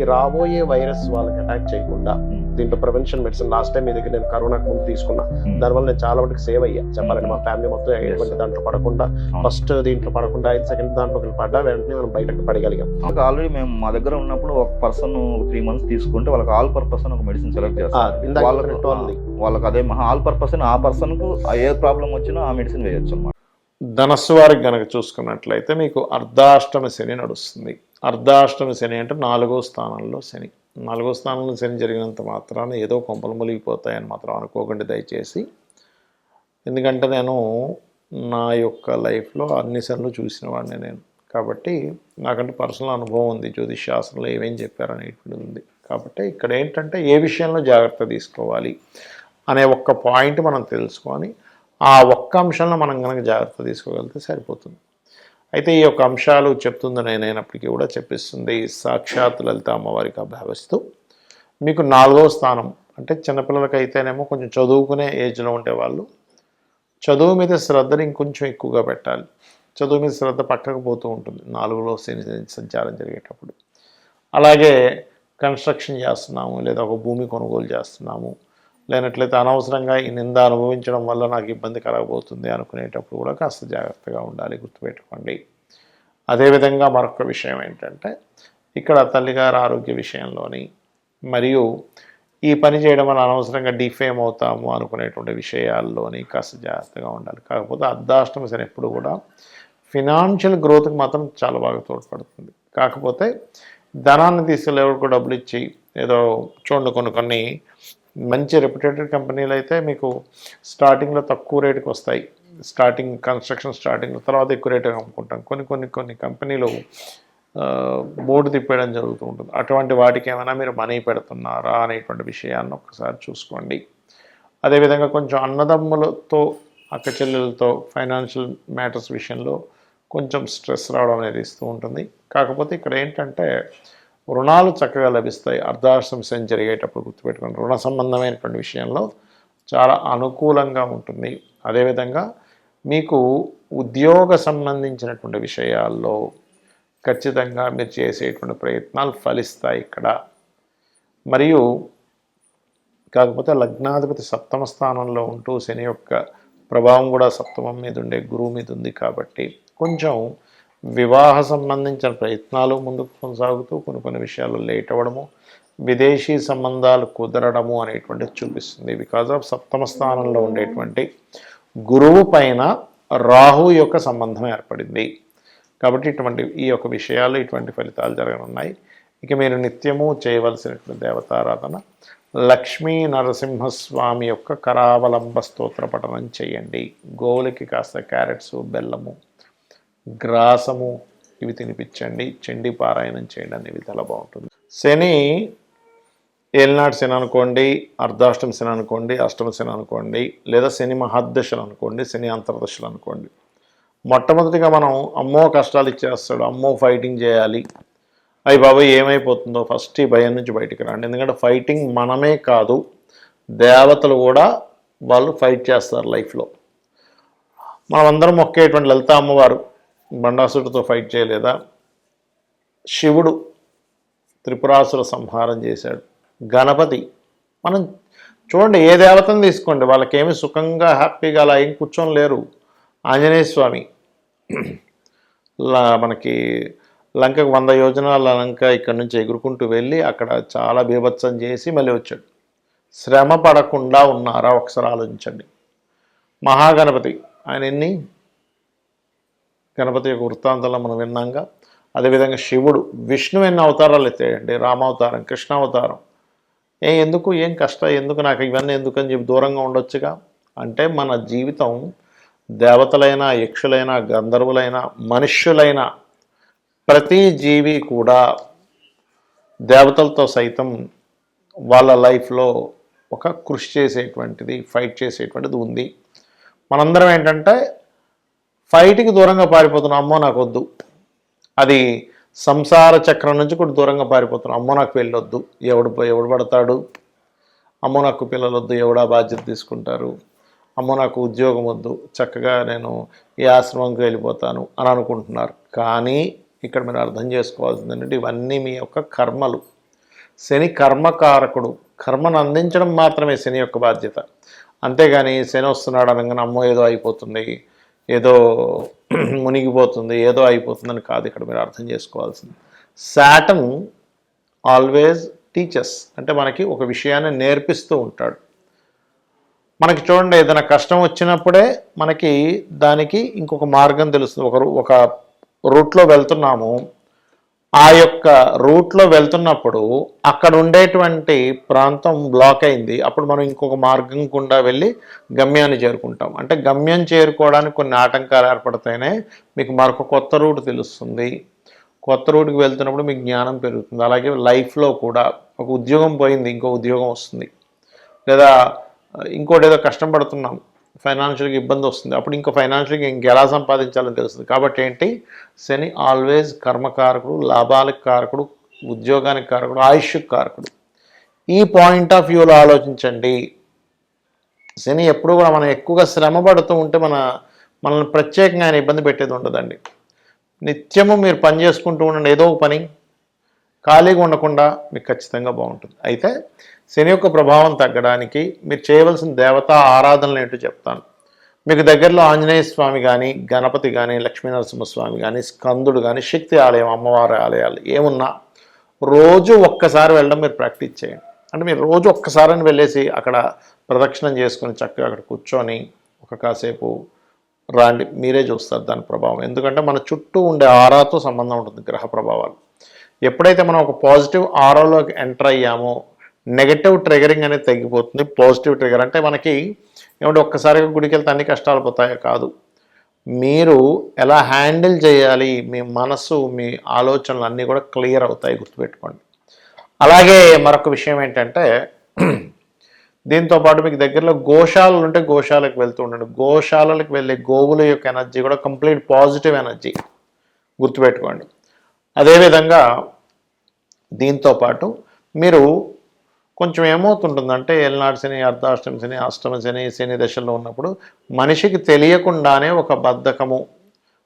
ఈ రాబోయే వైరస్ వాళ్ళకి అటాక్ చేయకుండా దీంట్లో ప్రివెన్షన్ మెడిసిన్ లాస్ట్ టైం మీ దగ్గర నేను కరోనాకు ముందు తీసుకున్నా దానివల్ల నేను చాలా మటుకు సేవ్ అయ్యా. చెప్పాలంటే మా ఫ్యామిలీ మొత్తం ఎటువంటి దాంట్లో పడకుండా ఫస్ట్ దీంట్లో పడకుండా ఐదు సెకండ్ దాంట్లోకి పడ్డా వెంటనే మనం బయటకు పడగలిగాం. ఆల్రెడీ మేము మా దగ్గర ఉన్నప్పుడు ఒక పర్సన్ త్రీ మంత్స్ తీసుకుంటే వాళ్ళకి ఆల్ పర్పస్ అని ఒక మెడిసిన్ సెలెక్ట్ చేస్తారు. వాళ్ళకు అదే ఆల్ పర్పస్ ఆ పర్సన్కు ఏ ప్రాబ్లం వచ్చినా ఆ మెడిసిన్ వేయొచ్చు అన్నమాట. ధనస్సు వారికి గనక చూసుకున్నట్లయితే మీకు అర్ధాష్టమ శని నడుస్తుంది. అర్ధాష్టమి శని అంటే నాలుగో స్థానంలో శని. నాలుగో స్థానంలో శని జరిగినంత మాత్రాన ఏదో కొంపలు ములిగిపోతాయని మాత్రం అనుకోకండి దయచేసి. ఎందుకంటే నేను నా యొక్క లైఫ్లో అన్ని శనులు చూసిన వాడిని నేను. కాబట్టి నాకంటే పర్సనల్ అనుభవం ఉంది జ్యోతిష్ శాస్త్రంలో ఏమేం చెప్పారనేటువంటిది ఉంది. కాబట్టి ఇక్కడ ఏంటంటే ఏ విషయంలో జాగ్రత్త తీసుకోవాలి అనే ఒక్క పాయింట్ మనం తెలుసుకొని ఆ ఒక్క అంశంలో మనం కనుక జాగ్రత్త తీసుకోగలిగితే సరిపోతుంది. అయితే ఈ యొక్క అంశాలు చెప్తుందని నేనైనప్పటికీ కూడా చెప్పిస్తుంది. సాక్షాత్ లలిత అమ్మవారికి భావిస్తూ మీకు నాలుగో స్థానం అంటే చిన్నపిల్లలకి అయితేనేమో కొంచెం చదువుకునే ఏజ్లో ఉండే వాళ్ళు చదువు మీద శ్రద్ధని ఇంకొంచెం ఎక్కువగా పెట్టాలి. చదువు మీద శ్రద్ధ పక్కకు పోతూ ఉంటుంది. నాలుగులో సంచారం జరిగేటప్పుడు. అలాగే కన్స్ట్రక్షన్ చేస్తున్నాము లేదా ఒక భూమి కొనుగోలు చేస్తున్నాము. లేనట్లయితే అనవసరంగా ఈ నింద అనుభవించడం వల్ల నాకు ఇబ్బంది కలగబోతుంది అనుకునేటప్పుడు కూడా కాస్త జాగ్రత్తగా ఉండాలి గుర్తుపెట్టుకోండి. అదేవిధంగా మరొక విషయం ఏంటంటే ఇక్కడ తల్లిగారు ఆరోగ్య విషయంలోని మరియు ఈ పని చేయడం వల్ల అనవసరంగా డిఫేమ్ అవుతాము అనుకునేటువంటి విషయాల్లోని కాస్త జాగ్రత్తగా ఉండాలి. కాకపోతే అర్ధాష్టమి సరే ఎప్పుడు కూడా ఫినాన్షియల్ గ్రోత్కి మాత్రం చాలా బాగా తోడ్పడుతుంది. కాకపోతే ధనాన్ని తీసుకెళ్ళి ఎవరికో డబ్బులు ఇచ్చి ఏదో చూడండి కొన్ని కొన్ని మంచి రెప్యుటేటెడ్ కంపెనీలు అయితే మీకు స్టార్టింగ్లో తక్కువ రేటుకి వస్తాయి. స్టార్టింగ్ కన్స్ట్రక్షన్ స్టార్టింగ్ తర్వాత ఎక్కువ రేటుగా అమ్ముకుంటాం. కొన్ని కొన్ని కొన్ని కంపెనీలు బోర్డు తిప్పేయడం జరుగుతూ ఉంటుంది. అటువంటి వాటికి ఏమైనా మీరు మనీ పెడుతున్నారా అనేటువంటి విషయాన్ని ఒకసారి చూసుకోండి. అదేవిధంగా కొంచెం అన్నదమ్ములతో అక్క చెల్లెలతో ఫైనాన్షియల్ మ్యాటర్స్ విషయంలో కొంచెం స్ట్రెస్ రావడం అనేది ఇస్తూ ఉంటుంది. కాకపోతే ఇక్కడ ఏంటంటే రుణాలు చక్కగా లభిస్తాయి. అర్ధాశ్రమ శని జరిగేటప్పుడు గుర్తుపెట్టుకోండి. రుణ సంబంధమైనటువంటి విషయంలో చాలా అనుకూలంగా ఉంటుంది. అదేవిధంగా మీకు ఉద్యోగ సంబంధించినటువంటి విషయాల్లో ఖచ్చితంగా మీరు చేసేటువంటి ప్రయత్నాలు ఫలిస్తాయి ఇక్కడ. మరియు కాకపోతే లగ్నాధిపతి సప్తమ స్థానంలో ఉంటూ శని యొక్క ప్రభావం కూడా సప్తమం మీద ఉండే గురువు మీద ఉంది కాబట్టి కొంచెం వివాహ సంబంధించిన ప్రయత్నాలు ముందుకు కొనసాగుతూ కొన్ని కొన్ని విషయాలు లేట్ అవ్వడము విదేశీ సంబంధాలు కుదరడము అనేటువంటిది చూపిస్తుంది. బికాజ్ ఆఫ్ సప్తమ స్థానంలో ఉండేటువంటి గురువు పైన రాహు యొక్క సంబంధం ఏర్పడింది. కాబట్టి ఇటువంటి ఈ యొక్క విషయాలు ఇటువంటి ఫలితాలు జరగనున్నాయి ఇక మీరు నిత్యము చేయవలసినటువంటి దేవతారాధన లక్ష్మీ నరసింహస్వామి యొక్క కరావలంబ స్తోత్ర పఠనం చేయండి. గోవులకి కాస్త క్యారెట్స్ బెల్లము గ్రాసము ఇవి తినిపించండి చండి పారాయణం చేయండి అనేవి చాలా బాగుంటుంది. శని ఏలినాడు శని అనుకోండి అర్ధాష్టమ శని అనుకోండి అష్టమ శని అనుకోండి లేదా శని మహాదశలు అనుకోండి శని అంతర్దశలు అనుకోండి. మొట్టమొదటిగా మనం అమ్మో కష్టాలు ఇచ్చేస్తాడు అమ్మో ఫైటింగ్ చేయాలి. అయ్యి బాబాయ్ ఏమైపోతుందో ఫస్ట్ ఈ భయం నుంచి బయటికి రండి. ఎందుకంటే ఫైటింగ్ మనమే కాదు దేవతలు కూడా వాళ్ళు ఫైట్ చేస్తారు లైఫ్లో మనమందరం మొక్కేటువంటి లలిత అమ్మవారు. బండాసుడితో ఫైట్ చేయలేదా? శివుడు త్రిపురాసుర సంహారం చేశాడు. గణపతి మనం చూడండి ఏ దేవతను తీసుకోండి వాళ్ళకేమి సుఖంగా హ్యాపీగా అలా ఏం కూర్చొని లేరు. ఆంజనేయ స్వామి లా- మనకి లంకకు వంద యోజనాల లంక ఇక్కడ నుంచి ఎగురుకుంటూ వెళ్ళి అక్కడ చాలా బీభత్సం చేసి మళ్ళీ వచ్చాడు. శ్రమ పడకుండా ఉన్నారా? ఒకసారి ఆలోచించండి. మహాగణపతి ఆయన ఎన్ని? గణపతి యొక్క వృత్తాంతంలో మనం విన్నాంగా అదేవిధంగా శివుడు విష్ణు ఎన్ని అవతారాలు ఎత్తాయండి రామావతారం కృష్ణావతారం. ఏ ఎందుకు ఏం కష్టం ఎందుకు నాకు ఇవన్నీ ఎందుకని చెప్పి దూరంగా ఉండొచ్చుగా? అంటే మన జీవితం దేవతలైనా యక్షులైనా గంధర్వులైనా మనుష్యులైనా ప్రతి జీవి కూడా దేవతలతో సైతం వాళ్ళ లైఫ్లో ఒక కృషి చేసేటువంటిది ఫైట్ చేసేటువంటిది ఉంది. మనందరం ఏంటంటే ఫైట్కి దూరంగా పారిపోతున్నాం అమ్మో నాకు వద్దు. అది సంసార చక్రం నుంచి కూడా దూరంగా పారిపోతున్నాం అమ్మో నాకు వెళ్ళొద్దు. ఎవడు ఎవడు పడతాడు? అమ్మో నాకు పిల్లలు వద్దు ఎవడా బాధ్యత తీసుకుంటారు? అమ్మో నాకు ఉద్యోగం వద్దు చక్కగా నేను ఈ ఆశ్రమంకి వెళ్ళిపోతాను అని అనుకుంటున్నారు. కానీ ఇక్కడ మీరు అర్థం చేసుకోవాల్సింది ఏంటంటే ఇవన్నీ మీ యొక్క కర్మలు. శని కర్మకారకుడు. కర్మను అందించడం మాత్రమే శని యొక్క బాధ్యత. అంతేగాని శని వస్తున్నాడు అనగానే అమ్మో ఏదో అయిపోతుంది. ఏదో మునిగిపోతుంది ఏదో అయిపోతుందని కాదు ఇక్కడ మీరు అర్థం చేసుకోవాల్సింది. శాటం ఆల్వేజ్ టీచర్స్ అంటే మనకి ఒక విషయాన్ని నేర్పిస్తూ ఉంటాడు. మనకి చూడండి ఏదైనా కష్టం వచ్చినప్పుడే మనకి దానికి ఇంకొక మార్గం తెలుస్తుంది. ఒక ఒక రూట్లో వెళ్తున్నాము ఆ యొక్క రూట్లో వెళ్తున్నప్పుడు అక్కడ ఉండేటువంటి ప్రాంతం బ్లాక్ అయింది. అప్పుడు మనం ఇంకొక మార్గం గుండా వెళ్ళి గమ్యాన్ని చేరుకుంటాం. అంటే గమ్యం చేరుకోవడానికి కొన్ని ఆటంకాలు ఏర్పడితేనే మీకు మరొక కొత్త రూట్ తెలుస్తుంది. కొత్త రూట్కి వెళ్తున్నప్పుడు మీకు జ్ఞానం పెరుగుతుంది. అలాగే లైఫ్లో కూడా ఒక ఉద్యోగం పోయింది ఇంకో ఉద్యోగం వస్తుంది. లేదా ఇంకోటి ఏదో కష్టం పడుతున్నాం. ఫైనాన్షియల్గా ఇబ్బంది వస్తుంది. అప్పుడు ఇంకో ఫైనాన్షియల్గా ఇంకెలా సంపాదించాలని తెలుస్తుంది. కాబట్టి ఏంటి? శని ఆల్వేస్ కర్మకారకుడు లాభాలకు కారకుడు ఉద్యోగానికి కారకుడు ఆయుష్కి కారకుడు. ఈ పాయింట్ ఆఫ్ వ్యూలో ఆలోచించండి. శని ఎప్పుడు కూడా మనం ఎక్కువగా శ్రమ పడుతూ ఉంటే మన మనల్ని ప్రత్యేకంగా ఆయన ఇబ్బంది పెట్టేది ఉండదండి. నిత్యము మీరు పని చేసుకుంటూ ఉండండి. ఏదో ఒక పని ఖాళీగా ఉండకుండా మీకు ఖచ్చితంగా బాగుంటుంది. అయితే శని యొక్క ప్రభావం తగ్గడానికి మీరు చేయవలసిన దేవతా ఆరాధనలు ఏంటో చెప్తాను. మీకు దగ్గరలో ఆంజనేయ స్వామి కానీ గణపతి కానీ లక్ష్మీనరసింహస్వామి కానీ స్కందుడు కానీ శక్తి ఆలయం అమ్మవారి ఆలయాలు ఏమున్నా రోజు ఒక్కసారి వెళ్ళడం మీరు ప్రాక్టీస్ చేయండి. అంటే మీరు రోజు ఒక్కసారని వెళ్ళేసి అక్కడ ప్రదక్షిణం చేసుకొని చక్కగా అక్కడ కూర్చొని ఒక కాసేపు రాండి. మీరే చూస్తారు దాని ప్రభావం. ఎందుకంటే మన చుట్టూ ఉండే ఆరాతో సంబంధం ఉంటుంది గ్రహ ప్రభావాలు. ఎప్పుడైతే మనం ఒక పాజిటివ్ ఆరోలోకి ఎంటర్ అయ్యామో నెగటివ్ ట్రిగరింగ్ అనేది తగ్గిపోతుంది. పాజిటివ్ ట్రిగర్ అంటే మనకి ఏమంటే ఒక్కసారిగా గుడికి వెళ్తే అన్ని కష్టాలు పోతాయో కాదు. మీరు ఎలా హ్యాండిల్ చేయాలి? మీ మనసు మీ ఆలోచనలు అన్నీ కూడా క్లియర్ అవుతాయి గుర్తుపెట్టుకోండి. అలాగే మరొక విషయం ఏంటంటే దీంతో పాటు మీకు దగ్గరలో గోశాలలు ఉంటే గోశాలకు వెళ్తూ ఉండండి. గోశాలలకు వెళ్ళే గోవుల యొక్క ఎనర్జీ కూడా కంప్లీట్ పాజిటివ్ ఎనర్జీ గుర్తుపెట్టుకోండి. అదేవిధంగా దీంతో పాటు మీరు కొంచెం ఏమవుతుంటుందంటే ఏలనాడు శని అర్ధాష్టమి శని అష్టమ శని శని దశల్లో ఉన్నప్పుడు మనిషికి తెలియకుండానే ఒక బద్ధకము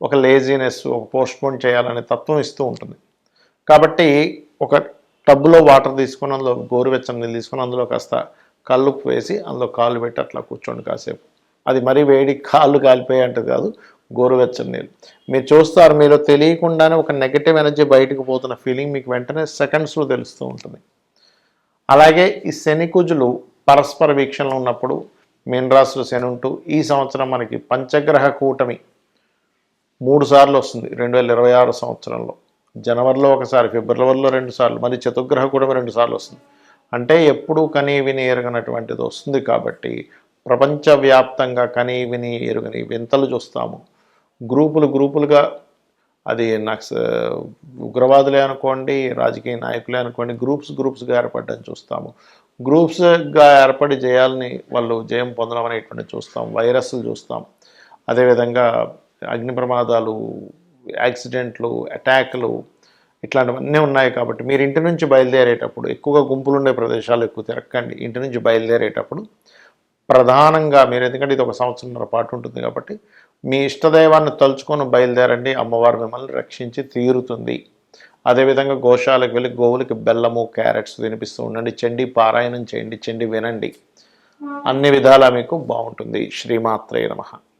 ఒక లేజినెస్ ఒక పోస్ట్పోన్ చేయాలనే తత్వం ఇస్తూ ఉంటుంది. కాబట్టి ఒక టబ్బులో వాటర్ తీసుకొని అందులో గోరువెచ్చని నీళ్ళు తీసుకొని అందులో కాస్త కళ్ళు వేసి అందులో కాళ్ళు పెట్టి అట్లా కూర్చోండి కాసేపు. అది మరీ వేడి కాళ్ళు కాలిపోయే అంటే కాదు. గోరువెచ్చని నీళ్ళు. మీరు చూస్తారు మీలో తెలియకుండానే ఒక నెగటివ్ ఎనర్జీ బయటకు పోతున్న ఫీలింగ్ మీకు వెంటనే సెకండ్స్లో తెలుస్తూ ఉంటుంది. అలాగే ఈ శనికుజులు పరస్పర వీక్షణలో ఉన్నప్పుడు మీనరాశులు శని ఉంటూ ఈ సంవత్సరం మనకి పంచగ్రహ కూటమి మూడు సార్లు వస్తుంది రెండు వేల ఇరవై ఆరు సంవత్సరంలో. జనవరిలో ఒకసారి ఫిబ్రవరిలో రెండు సార్లు మరి చతుర్గ్రహ కూటమి రెండు సార్లు వస్తుంది. అంటే ఎప్పుడూ కనీ విని ఎరగనటువంటిది వస్తుంది కాబట్టి ప్రపంచవ్యాప్తంగా కనీ విని ఎరుగని వింతలు చూస్తాము. గ్రూపులు గ్రూపులుగా అది నక్స ఉగ్రవాదులే అనుకోండి రాజకీయ నాయకులే అనుకోండి గ్రూప్స్ గ్రూప్స్గా ఏర్పడడం చూస్తాము. గ్రూప్స్గా ఏర్పడి జయాలని వాళ్ళు జయం పొందడం అనేటువంటి చూస్తాం వైరస్లు చూస్తాం. అదేవిధంగా అగ్ని ప్రమాదాలు యాక్సిడెంట్లు అటాక్లు ఇట్లాంటివన్నీ ఉన్నాయి కాబట్టి మీరు ఇంటి నుంచి బయలుదేరేటప్పుడు ఎక్కువగా గుంపులు ఉండే ప్రదేశాలు ఎక్కువ తిరక్కండి ఇంటి నుంచి బయలుదేరేటప్పుడు ప్రధానంగా మీరు ఎందుకంటే ఇది ఒక సంవత్సరంన్నర పాటు ఉంటుంది కాబట్టి మీ ఇష్టదైవాన్ని తలుచుకొని బయలుదేరండి అమ్మవారు మిమ్మల్ని రక్షించి తీరుతుంది. అదేవిధంగా గోశాలకు వెళ్ళి గోవులకి బెల్లము క్యారెట్స్ తినిపిస్తూ ఉండండి చెండి పారాయణం చేయండి చండి వినండి. అన్ని విధాలా మీకు బాగుంటుంది. శ్రీమాత్రే నమః.